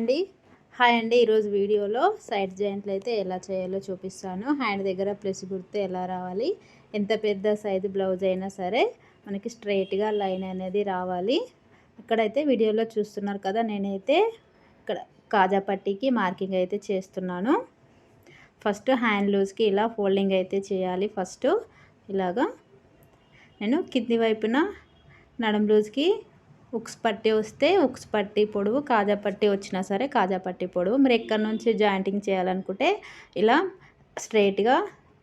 అండి. హాయ్ అండి. ఈరోజు వీడియోలో సైడ్ జాయింట్లు అయితే ఎలా చేయాలో చూపిస్తాను. హ్యాండ్ దగ్గర ప్లస్ గుర్తు ఎలా రావాలి ఎంత పెద్ద సైజు బ్లౌజ్ అయినా సరే మనకి స్ట్రైట్గా లైన్ అనేది రావాలి. ఇక్కడైతే వీడియోలో చూస్తున్నారు కదా నేనైతే ఇక్కడ కాజా పట్టీకి మార్కింగ్ అయితే చేస్తున్నాను. ఫస్ట్ హ్యాండ్ లూజ్కి ఇలా ఫోల్డింగ్ అయితే చేయాలి ఫస్ట్. ఇలాగా నేను కింది వైపున నడుం లూజ్కి ఉక్స్ పట్టి వస్తే ఉక్స్ పట్టి పొడవు కాజా పట్టి వచ్చినా సరే కాజా పట్టి పొడవు. మీరు ఎక్కడి నుంచి జాయింటింగ్ చేయాలనుకుంటే ఇలా స్ట్రైట్గా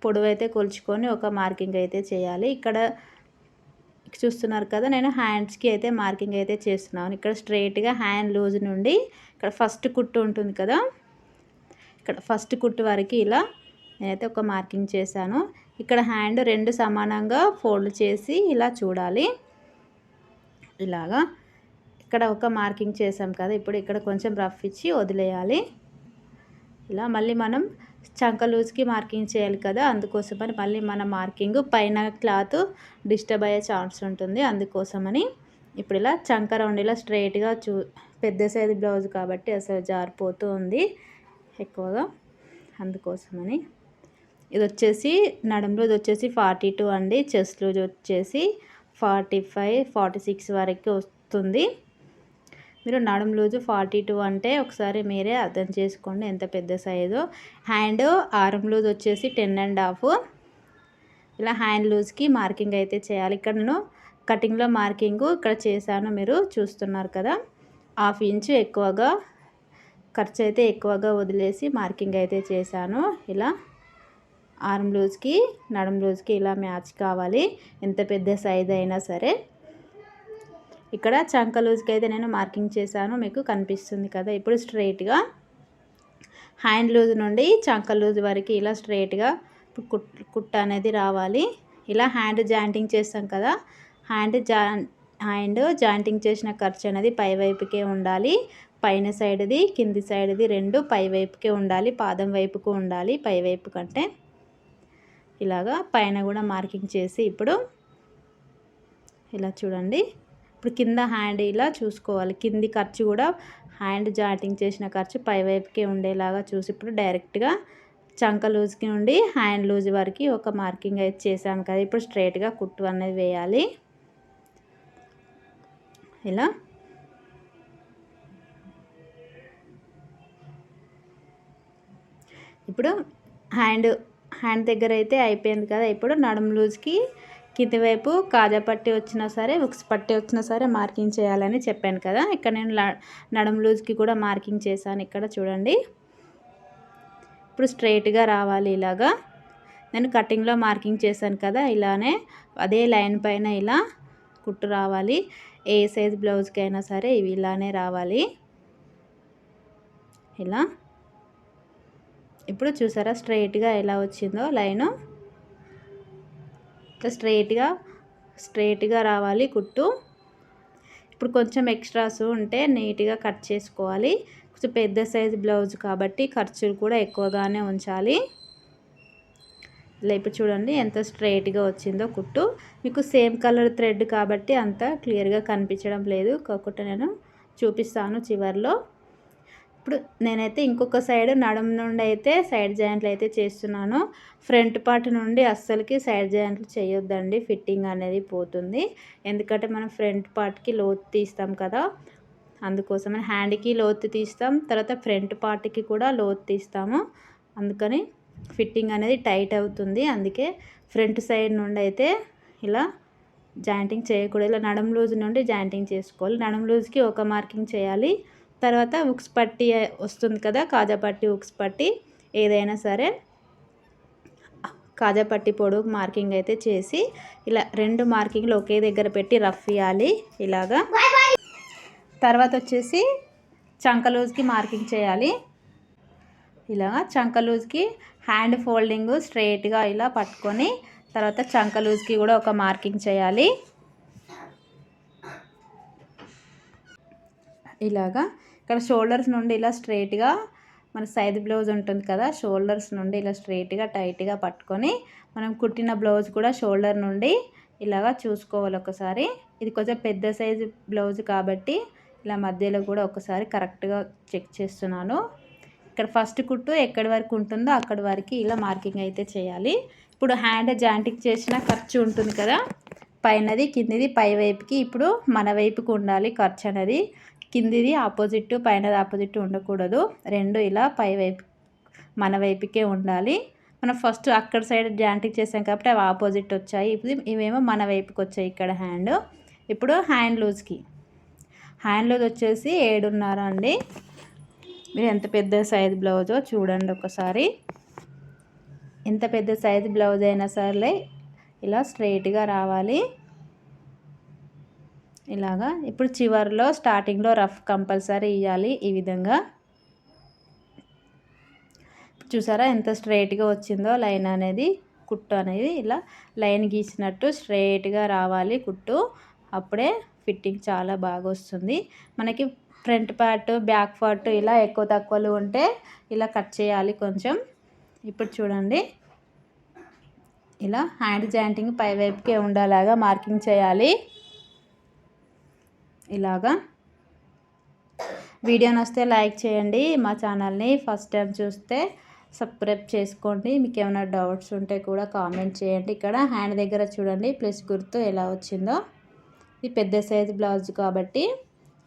పొడవు అయితే కొలుచుకొని ఒక మార్కింగ్ అయితే చేయాలి. ఇక్కడ చూస్తున్నారు కదా నేను హ్యాండ్స్కి అయితే మార్కింగ్ అయితే చేస్తున్నాను. ఇక్కడ స్ట్రైట్గా హ్యాండ్ లూజ్ నుండి ఇక్కడ ఫస్ట్ కుట్టు ఉంటుంది కదా ఇక్కడ ఫస్ట్ కుట్టు వరకు ఇలా నేనైతే ఒక మార్కింగ్ చేశాను. ఇక్కడ హ్యాండ్ రెండు సమానంగా ఫోల్డ్ చేసి ఇలా చూడాలి. ఇలాగా. ఇక్కడ ఒక మార్కింగ్ చేసాం కదా ఇప్పుడు ఇక్కడ కొంచెం రఫ్ ఇచ్చి వదిలేయాలి. ఇలా మళ్ళీ మనం చంక లూజ్కి మార్కింగ్ చేయాలి కదా అందుకోసమని మళ్ళీ మన మార్కింగ్ పైన క్లాత్ డిస్టర్బ్ అయ్యే ఛాన్స్ ఉంటుంది అందుకోసమని. ఇప్పుడు ఇలా చంక రౌండ్ ఇలా స్ట్రైట్గా చూ పెద్ద సైజు బ్లౌజ్ కాబట్టి అసలు జారిపోతూ ఉంది ఎక్కువగా అందుకోసమని. ఇది వచ్చేసి నడుం రోజు వచ్చేసి ఫార్టీ టూ అండి చెస్ట్ రోజు వచ్చేసి ఫార్టీ ఫైవ్ ఫార్టీ సిక్స్ వరకు వస్తుంది. మీరు నడుము లూజు ఫార్టీ టూ అంటే ఒకసారి మీరే అర్థం చేసుకోండి ఎంత పెద్ద సైజు. హ్యాండ్ ఆరం లూజ్ వచ్చేసి టెన్ అండ్ హాఫ్. ఇలా హ్యాండ్ లూజ్కి మార్కింగ్ అయితే చేయాలి. ఇక్కడ నేను కటింగ్లో మార్కింగ్ ఇక్కడ చేశాను మీరు చూస్తున్నారు కదా. హాఫ్ ఇంచు ఎక్కువగా ఖర్చు అయితే ఎక్కువగా వదిలేసి మార్కింగ్ అయితే చేశాను. ఇలా ఆర్మ్ లూజ్కి నడుం లూజ్కి ఇలా మ్యాచ్ కావాలి. ఎంత పెద్ద సైజ్ అయినా సరే. ఇక్కడ చంక లూజ్కి అయితే నేను మార్కింగ్ చేశాను. మీకు కనిపిస్తుంది కదా. ఇప్పుడు స్ట్రైట్గా హ్యాండ్ లూజ్ నుండి చంక లూజ్ వరకు ఇలా స్ట్రైట్గా కుట్ కుట్ట అనేది రావాలి. ఇలా హ్యాండ్ జాయింటింగ్ చేస్తాం కదా. హ్యాండ్ జా హ్యాండ్ జాయింటింగ్ చేసిన ఖర్చు అనేది పై వైపుకే ఉండాలి. పైన సైడ్ది కింది సైడ్ది రెండు పై వైపుకే ఉండాలి. పాదం వైపుకు ఉండాలి. పై వైపు కంటే. ఇలాగా పైన కూడా మార్కింగ్ చేసి ఇప్పుడు ఇలా చూడండి. ఇప్పుడు కింద హ్యాండ్ ఇలా చూసుకోవాలి. కింది ఖర్చు కూడా హ్యాండ్ జాటింగ్ చేసిన ఖర్చు పై వైపుకే ఉండేలాగా చూసి ఇప్పుడు డైరెక్ట్గా చంక లూజ్కి నుండి హ్యాండ్ లూజ్ వరకు ఒక మార్కింగ్ అయితే చేసాం కదా. ఇప్పుడు స్ట్రైట్గా కుట్టు అనేది వేయాలి. ఇలా. ఇప్పుడు హ్యాండ్ హ్యాండ్ దగ్గర అయితే అయిపోయింది కదా. ఇప్పుడు నడుము లూజ్కి కింది వైపు కాజా పట్టి వచ్చినా సరే ఉక్స్ పట్టి వచ్చినా సరే మార్కింగ్ చేయాలని చెప్పాను కదా. ఇక్కడ నేను నడుము లూజ్కి కూడా మార్కింగ్ చేశాను ఇక్కడ చూడండి. ఇప్పుడు స్ట్రైట్గా రావాలి ఇలాగా. నేను కటింగ్లో మార్కింగ్ చేశాను కదా ఇలానే. అదే లైన్ పైన ఇలా కుట్టు రావాలి. ఏ సైజ్ బ్లౌజ్కి అయినా సరే ఇవి ఇలానే రావాలి. ఇలా. ఇప్పుడు చూసారా స్ట్రైట్గా ఎలా వచ్చిందో లైను? ఇట్లా స్ట్రైట్గా స్ట్రైట్గా రావాలి కుట్టు. ఇప్పుడు కొంచెం ఎక్స్ట్రాస్ ఉంటే నీట్గా కట్ చేసుకోవాలి. కొంచెం పెద్ద సైజు బ్లౌజ్ కాబట్టి ఖర్చులు కూడా ఎక్కువగానే ఉంచాలి. ఇలా ఇప్పుడు చూడండి ఎంత స్ట్రైట్గా వచ్చిందో కుట్టు. మీకు సేమ్ కలర్ థ్రెడ్ కాబట్టి అంత క్లియర్గా కనిపించడం లేదు. కాకపోతే నేను చూపిస్తాను చివరిలో. ఇప్పుడు నేనైతే ఇంకొక సైడ్ నడుము నుండి అయితే సైడ్ జాయింట్లు అయితే చేస్తున్నాను. ఫ్రంట్ పార్ట్ నుండి అస్సలకి సైడ్ జాయింట్లు చేయొద్దండి. ఫిట్టింగ్ అనేది పోతుంది. ఎందుకంటే మనం ఫ్రంట్ పార్ట్కి లోతు తీస్తాం కదా. అందుకోసమని హ్యాండ్కి లోతు తీస్తాం. తర్వాత ఫ్రంట్ పార్ట్కి కూడా లోతు తీస్తాము. అందుకని ఫిట్టింగ్ అనేది టైట్ అవుతుంది. అందుకే ఫ్రంట్ సైడ్ నుండి అయితే ఇలా జాయింటింగ్ చేయకూడదు. ఇలా నడుము లూజ్ నుండి జాయింటింగ్ చేసుకోవాలి. నడుము లూజ్కి ఒక మార్కింగ్ చేయాలి. తర్వాత ఉక్స్ పట్టి వస్తుంది కదా కాజా పట్టి ఉక్స్ పట్టి ఏదైనా సరే కాజా పట్టి పొడుగు మార్కింగ్ అయితే చేసి ఇలా రెండు మార్కింగ్లు ఒకే దగ్గర పెట్టి రఫ్ ఇవ్వాలి ఇలాగా. తర్వాత వచ్చేసి చంకలూజ్కి మార్కింగ్ చేయాలి. ఇలాగా చంకలూజ్కి హ్యాండ్ ఫోల్డింగ్ స్ట్రైట్గా ఇలా పట్టుకొని తర్వాత చంకలూజ్కి కూడా ఒక మార్కింగ్ చేయాలి. ఇలాగా ఇక్కడ షోల్డర్స్ నుండి ఇలా స్ట్రైట్గా మన సైజ్ బ్లౌజ్ ఉంటుంది కదా షోల్డర్స్ నుండి ఇలా స్ట్రైట్గా టైట్గా పట్టుకొని మనం కుట్టిన బ్లౌజ్ కూడా షోల్డర్ నుండి ఇలాగా చూసుకోవాలి ఒకసారి. ఇది కొంచెం పెద్ద సైజు బ్లౌజ్ కాబట్టి ఇలా మధ్యలో కూడా ఒకసారి కరెక్ట్గా చెక్ చేస్తున్నాను. ఇక్కడ ఫస్ట్ కుట్టు ఎక్కడి వరకు ఉంటుందో అక్కడి వరకు ఇలా మార్కింగ్ అయితే చేయాలి. ఇప్పుడు హ్యాండ్ జాయింటింగ్ చేసిన ఖర్చు ఉంటుంది కదా పైనది కిందిది పై వైపుకి ఇప్పుడు మన వైపుకి ఉండాలి ఖర్చు అనేది. కిందిది ఆపోజిట్ పైనది ఆపోజిట్ ఉండకూడదు. రెండు ఇలా పై వైపు మన వైపుకే ఉండాలి. మనం ఫస్ట్ అక్కడ సైడ్ జాయింటింగ్ చేసాం కాబట్టి అవి ఆపోజిట్ వచ్చాయి. ఇప్పుడు ఇవేమో మన వైపుకి వచ్చాయి ఇక్కడ హ్యాండ్. ఇప్పుడు హ్యాండ్ లూజ్కి. హ్యాండ్ లూజ్ వచ్చేసి ఏడున్నర అండి. మీరు ఎంత పెద్ద సైజ్ బ్లౌజో చూడండి ఒకసారి. ఎంత పెద్ద సైజ్ బ్లౌజ్ అయినా సరే ఇలా స్ట్రైట్గా రావాలి. ఇలాగా. ఇప్పుడు చివరిలో స్టార్టింగ్లో రఫ్ కంపల్సరీ ఇవ్వాలి ఈ విధంగా. చూసారా ఎంత స్ట్రైట్గా వచ్చిందో లైన్ అనేది కుట్టు అనేది ఇలా లైన్ గీసినట్టు స్ట్రైట్గా రావాలి కుట్టు. అప్పుడే ఫిట్టింగ్ చాలా బాగా వస్తుంది. మనకి ఫ్రంట్ పార్ట్ బ్యాక్ పార్ట్ ఇలా ఎక్కువ తక్కువలు ఉంటే ఇలా కట్ చేయాలి కొంచెం. ఇప్పుడు చూడండి. ఇలా హ్యాండ్ జాయింటింగ్ పై వైపుకే ఉండేలాగా మార్కింగ్ చేయాలి. ఇలాగా. వీడియో నస్తే లైక్ చేయండి. మా ఛానల్ని ఫస్ట్ టైం చూస్తే సబ్స్క్రైబ్ చేసుకోండి. మీకు ఏమైనా డౌట్స్ ఉంటే కూడా కామెంట్ చేయండి. ఇక్కడ హ్యాండ్ దగ్గర చూడండి. ప్లస్ గుర్తు ఎలా వచ్చిందో. ఇది పెద్ద సైజు బ్లౌజ్ కాబట్టి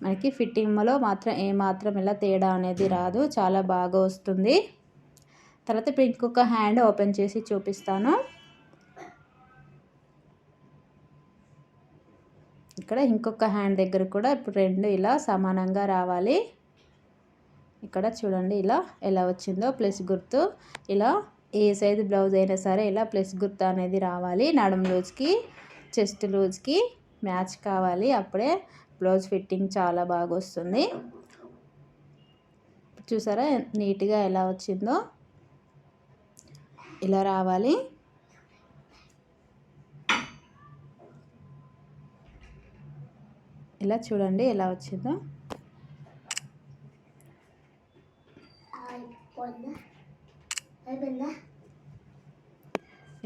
మనకి ఫిట్టింగ్లో మాత్రం ఏమాత్రం ఇలా తేడా అనేది రాదు. చాలా బాగా వస్తుంది. తర్వాత ఇప్పుడు ఇంకొక హ్యాండ్ ఓపెన్ చేసి చూపిస్తాను. ఇక్కడ ఇంకొక హ్యాండ్ దగ్గర కూడా ఇప్పుడు రెండు ఇలా సమానంగా రావాలి. ఇక్కడ చూడండి ఇలా ఎలా వచ్చిందో ప్లస్ గుర్తు. ఇలా ఏ సైజు బ్లౌజ్ అయినా సరే ఇలా ప్లస్ గుర్తు అనేది రావాలి. నడుము లూజ్కి చెస్ట్ లూజ్కి మ్యాచ్ కావాలి. అప్పుడే బ్లౌజ్ ఫిట్టింగ్ చాలా బాగా వస్తుంది. చూసారా? నీట్గా ఎలా వచ్చిందో. ఇలా రావాలి. ఇలా చూడండి ఎలా వచ్చిందో.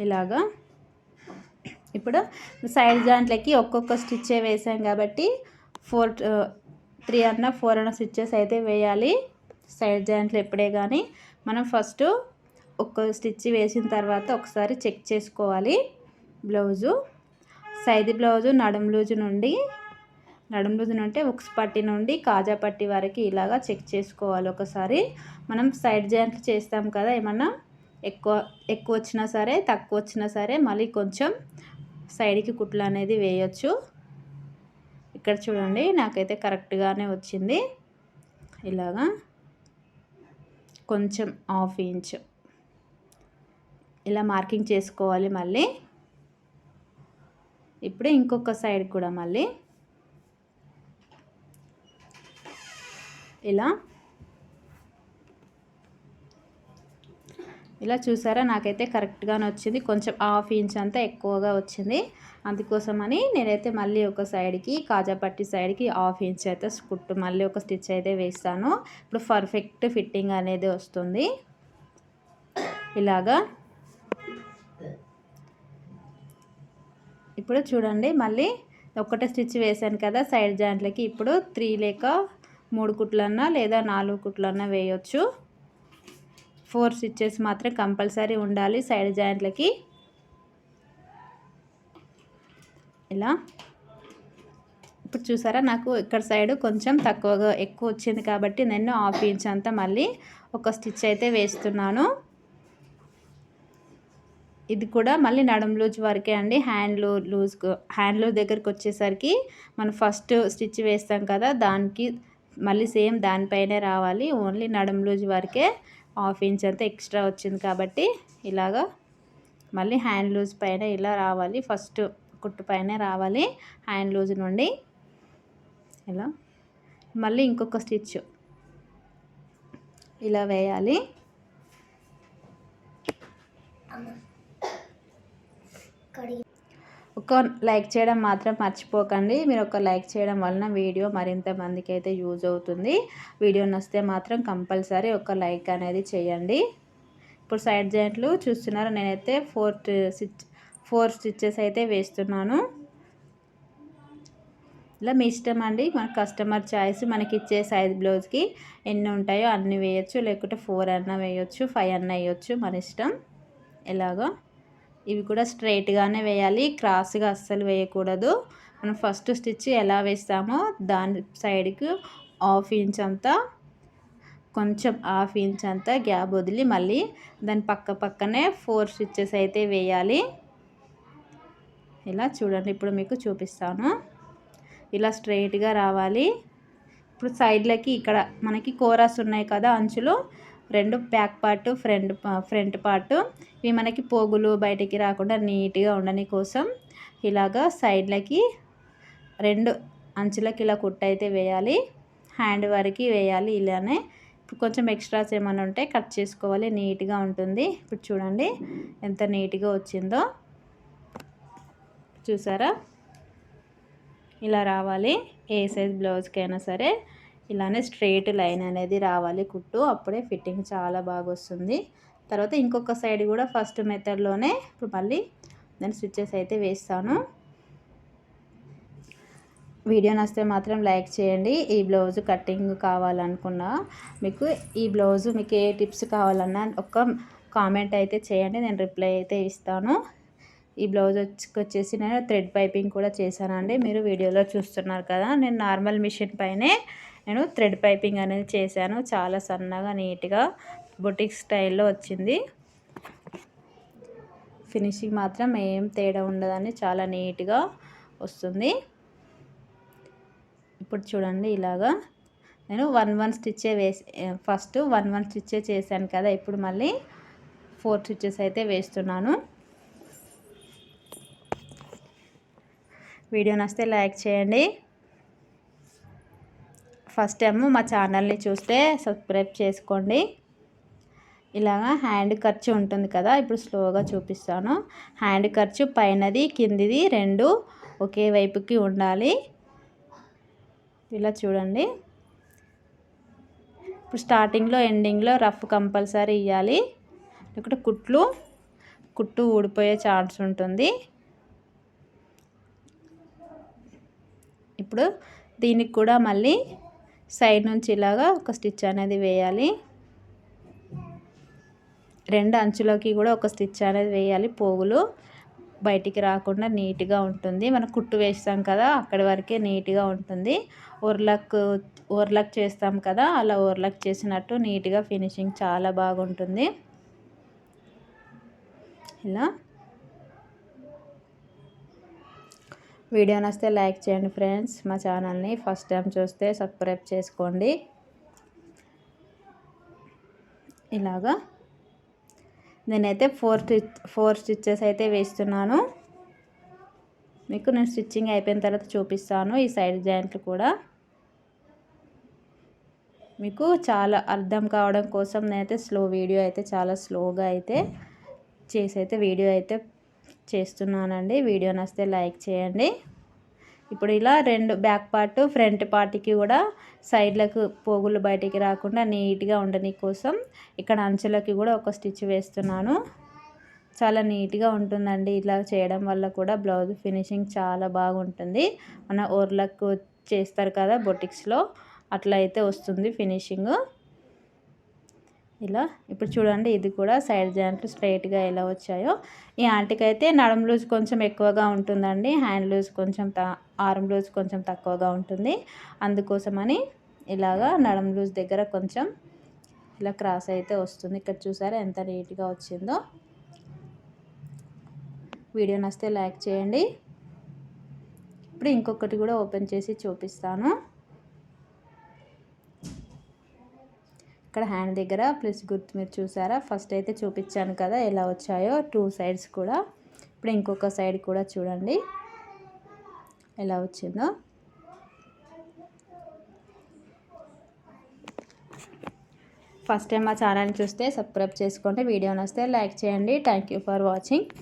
ఇలాగా. ఇప్పుడు సైడ్ జాయింట్లకి ఒక్కొక్క స్టిచ్చే వేసాం కాబట్టి ఫోర్ త్రీ అన్న ఫోర్ అన్న స్టిచ్చెస్ అయితే వేయాలి. సైడ్ జాయింట్లు ఎప్పుడే కానీ మనం ఫస్ట్ ఒక్క స్టిచ్ వేసిన తర్వాత ఒకసారి చెక్ చేసుకోవాలి బ్లౌజు. సైడ్ బ్లౌజు నడుం లూజు నుండి నడుము రోజున అంటే ఉక్స్ పట్టి నుండి కాజా పట్టి వరకు ఇలాగా చెక్ చేసుకోవాలి ఒకసారి. మనం సైడ్ జాయింట్లు చేస్తాం కదా ఏమన్నా ఎక్కువ ఎక్కువ వచ్చినా సరే తక్కువ వచ్చినా సరే మళ్ళీ కొంచెం సైడ్కి కుట్లు అనేది వేయచ్చు. ఇక్కడ చూడండి నాకైతే కరెక్ట్గానే వచ్చింది. ఇలాగా కొంచెం హాఫ్ ఇంచ్. ఇలా మార్కింగ్ చేసుకోవాలి మళ్ళీ. ఇప్పుడు ఇంకొక సైడ్ కూడా మళ్ళీ. ఇలా. ఇలా చూసారా? నాకైతే కరెక్ట్గానే వచ్చింది. కొంచెం హాఫ్ ఇంచ్ అంతా ఎక్కువగా వచ్చింది. అందుకోసమని నేనైతే మళ్ళీ ఒక సైడ్కి కాజాపట్టి సైడ్కి హాఫ్ ఇంచ్ అయితే కుట్టు మళ్ళీ ఒక స్టిచ్ అయితే వేస్తాను ఇప్పుడు పర్ఫెక్ట్ ఫిట్టింగ్ అనేది వస్తుంది. ఇలాగా. ఇప్పుడు చూడండి మళ్ళీ ఒకటే స్టిచ్ వేసాను కదా సైడ్ జాయింట్లకి ఇప్పుడు త్రీ లేక మూడు కుట్లన్నా లేదా నాలుగు కుట్లన్నా వేయొచ్చు. ఫోర్ స్టిచ్చెస్ మాత్రం కంపల్సరీ ఉండాలి సైడ్ జాయింట్లకి. ఇలా. ఇప్పుడు చూసారా నాకు ఇక్కడ సైడ్ కొంచెం తక్కువగా ఎక్కువ వచ్చింది కాబట్టి నేను హాఫ్ ఇంచ్ అంతా మళ్ళీ ఒక స్టిచ్ అయితే వేస్తున్నాను. ఇది కూడా మళ్ళీ నడుం లూజ్ వరకే అండి. హ్యాండ్ లూ లూజ్ హ్యాండ్ లూజ్ దగ్గరికి వచ్చేసరికి మనం ఫస్ట్ స్టిచ్ వేస్తాం కదా దానికి మళ్ళీ సేమ్ దానిపైనే రావాలి. ఓన్లీ నడుం లూజ్ వరకే హాఫ్ ఇంచ్ అంతా ఎక్స్ట్రా వచ్చింది కాబట్టి ఇలాగా మళ్ళీ హ్యాండ్ లూజ్ పైన ఇలా రావాలి. ఫస్ట్ కుట్టు పైన రావాలి హ్యాండ్ లూజ్ నుండి. ఇలా మళ్ళీ ఇంకొక స్టిచ్ ఇలా వేయాలి. ఒక లైక్ చేయడం మాత్రం మర్చిపోకండి. మీరు ఒక లైక్ చేయడం వలన వీడియో మరింత మందికి అయితే యూజ్ అవుతుంది. వీడియో నచ్చితే మాత్రం కంపల్సరీ ఒక లైక్ అనేది చేయండి. ఇప్పుడు సైడ్ జాయింట్లు చూస్తున్నారు. నేనైతే ఫోర్ స్టిచ్ ఫోర్ స్టిచ్చెస్ అయితే వేస్తున్నాను. ఇలా మీ ఇష్టం అండి. మన కస్టమర్ చాయిస్ మనకి ఇచ్చే సైజ్ బ్లౌజ్కి ఎన్ని ఉంటాయో అన్ని వేయచ్చు. లేకుంటే ఫోర్ అన్న వేయచ్చు ఫైవ్ అన్న వేయచ్చు మన ఇష్టం. ఎలాగో. ఇవి కూడా స్ట్రైట్గానే వేయాలి. క్రాస్గా అస్సలు వేయకూడదు. మనం ఫస్ట్ స్టిచ్ ఎలా వేస్తామో దాని సైడ్కి హాఫ్ ఇంచ్ అంతా కొంచెం హాఫ్ ఇంచ్ అంతా గ్యాప్ వదిలి మళ్ళీ దాని పక్క పక్కనే ఫోర్ స్టిచ్చెస్ అయితే వేయాలి. ఇలా చూడండి ఇప్పుడు మీకు చూపిస్తాను. ఇలా స్ట్రైట్గా రావాలి. ఇప్పుడు సైడ్లకి ఇక్కడ మనకి కోరాస్ ఉన్నాయి కదా అంచులు రెండు back part front front part. ఇవి మనకి పోగులు బయటికి రాకుండా నీట్గా ఉండని కోసం ఇలాగా సైడ్లకి రెండు అంచులకి ఇలా కుట్టు అయితే వేయాలి. హ్యాండ్ వరకు వేయాలి ఇలానే. ఇప్పుడు కొంచెం ఎక్స్ట్రాస్ ఏమైనా ఉంటే కట్ చేసుకోవాలి. నీట్గా ఉంటుంది. ఇప్పుడు చూడండి ఎంత నీట్గా వచ్చిందో. చూసారా? ఇలా రావాలి. ఏ సైజ్ బ్లౌజ్కైనా సరే. ఇలానే స్ట్రేట్ లైన్ అనేది రావాలి కుట్టు. అప్పుడే ఫిట్టింగ్ చాలా బాగా వస్తుంది. తర్వాత ఇంకొక సైడ్ కూడా ఫస్ట్ మెథడ్లోనే ఇప్పుడు మళ్ళీ నేను స్విచ్చెస్ అయితే వేస్తాను. వీడియో నచ్చితే మాత్రం లైక్ చేయండి. ఈ బ్లౌజ్ కటింగ్ కావాలనుకున్నా మీకు ఈ బ్లౌజ్ మీకు ఏ టిప్స్ కావాలన్నా ఒక కామెంట్ అయితే చేయండి. నేను రిప్లై అయితే ఇస్తాను. ఈ బ్లౌజ్ వచ్చేసి నేను థ్రెడ్ పైపింగ్ కూడా చేశానండి. మీరు వీడియోలో చూస్తున్నారు కదా నేను నార్మల్ మిషన్ పైనే నేను థ్రెడ్ పైపింగ్ అనేది చేశాను. చాలా సన్నగా నీట్గా బొటిక్ స్టైల్లో వచ్చింది. ఫినిషింగ్ మాత్రం ఏం తేడా ఉండదని చాలా నీట్గా వస్తుంది. ఇప్పుడు చూడండి ఇలాగా. నేను వన్ వన్ స్టిచ్చే వేసి ఫస్ట్ వన్ వన్ స్టిచ్చే చేశాను కదా ఇప్పుడు మళ్ళీ ఫోర్ స్టిచ్చెస్ అయితే వేస్తున్నాను. వీడియో నచ్చితే లైక్ చేయండి. ఫస్ట్ టైం మా ఛానల్ని చూస్తే సబ్స్క్రైబ్ చేసుకోండి. ఇలాగా హ్యాండ్ ఖర్చు ఉంటుంది కదా ఇప్పుడు స్లోగా చూపిస్తాను. హ్యాండ్ ఖర్చు పైనది కిందిది రెండు ఒకే వైపుకి ఉండాలి. ఇలా చూడండి. ఇప్పుడు స్టార్టింగ్లో ఎండింగ్లో రఫ్ కంపల్సరీ ఇవ్వాలి ఇక్కడ కుట్లు కుట్టు ఊడిపోయే ఛాన్స్ ఉంటుంది. ఇప్పుడు దీనికి కూడా మళ్ళీ సైడ్ నుంచి ఇలాగా ఒక స్టిచ్ అనేది వేయాలి. రెండు అంచులోకి కూడా ఒక స్టిచ్ అనేది వేయాలి పోగులు. బయటికి రాకుండా నీట్గా ఉంటుంది. మనం కుట్టు వేస్తాం కదా అక్కడి వరకే నీట్గా ఉంటుంది. ఓర్లక్ ఓర్లక్ చేస్తాం కదా అలా ఓర్లక్ చేసినట్టు నీట్గా ఫినిషింగ్ చాలా బాగుంటుంది. ఇలా వీడియో నస్తే లైక్ చేయండి ఫ్రెండ్స్. మా ఛానల్ని ఫస్ట్ టైం చూస్తే సబ్స్క్రైబ్ చేసుకోండి. ఇలాగా నేనైతే ఫోర్ స్టిచ్ ఫోర్ స్టిచ్చెస్ అయితే వేస్తున్నాను. మీకు నేను స్టిచ్చింగ్ అయిపోయిన తర్వాత చూపిస్తాను ఈ సైడ్ జాయింట్లు కూడా. మీకు చాలా అర్థం కావడం కోసం నేనైతే స్లో వీడియో అయితే చాలా స్లోగా అయితే చేసి అయితే వీడియో అయితే చేస్తున్నానండి. వీడియో నచ్చితే లైక్ చేయండి. ఇప్పుడు ఇలా రెండు బ్యాక్ పార్ట్ ఫ్రంట్ పార్ట్కి కూడా సైడ్లకు పోగులు బయటికి రాకుండా నీట్గా ఉండని కోసం ఇక్కడ అంచులకి కూడా ఒక స్టిచ్ వేస్తున్నాను. చాలా నీట్గా ఉంటుందండి. ఇలా చేయడం వల్ల కూడా బ్లౌజ్ ఫినిషింగ్ చాలా బాగుంటుంది. మన ఓర్లకు చేస్తారు కదా బొటిక్స్లో అట్లా అయితే వస్తుంది ఫినిషింగ్. ఇలా ఇప్పుడు చూడండి ఇది కూడా సైడ్ జాయింట్లు స్ట్రైట్గా ఎలా వచ్చాయో. ఈ ఆంటీకి అయితే నడుం లూజ్ కొంచెం ఎక్కువగా ఉంటుందండి. హ్యాండ్ లూజ్ కొంచెం ఆర్మ్ లూజ్ కొంచెం తక్కువగా ఉంటుంది. అందుకోసమని ఇలాగా నడుం లూజ్ దగ్గర కొంచెం ఇలా క్రాస్ అయితే వస్తుంది. ఇక్కడ చూసారా ఎంత నీట్గా వచ్చిందో. వీడియో నచ్చితే లైక్ చేయండి. ఇప్పుడు ఇంకొకటి కూడా ఓపెన్ చేసి చూపిస్తాను. ఇక్కడ హ్యాండ్ దగ్గర ప్లస్ గుర్తు మీరు చూసారా? ఫస్ట్ అయితే చూపించాను కదా ఎలా వచ్చాయో టూ సైడ్స్ కూడా. ఇప్పుడు ఇంకొక సైడ్ కూడా చూడండి. ఎలా వచ్చిందో. ఫస్ట్ టైం మా ఛానల్ చూస్తే సబ్స్క్రైబ్ చేసుకోండి వీడియో నస్తే లైక్ చేయండి. Thank you for watching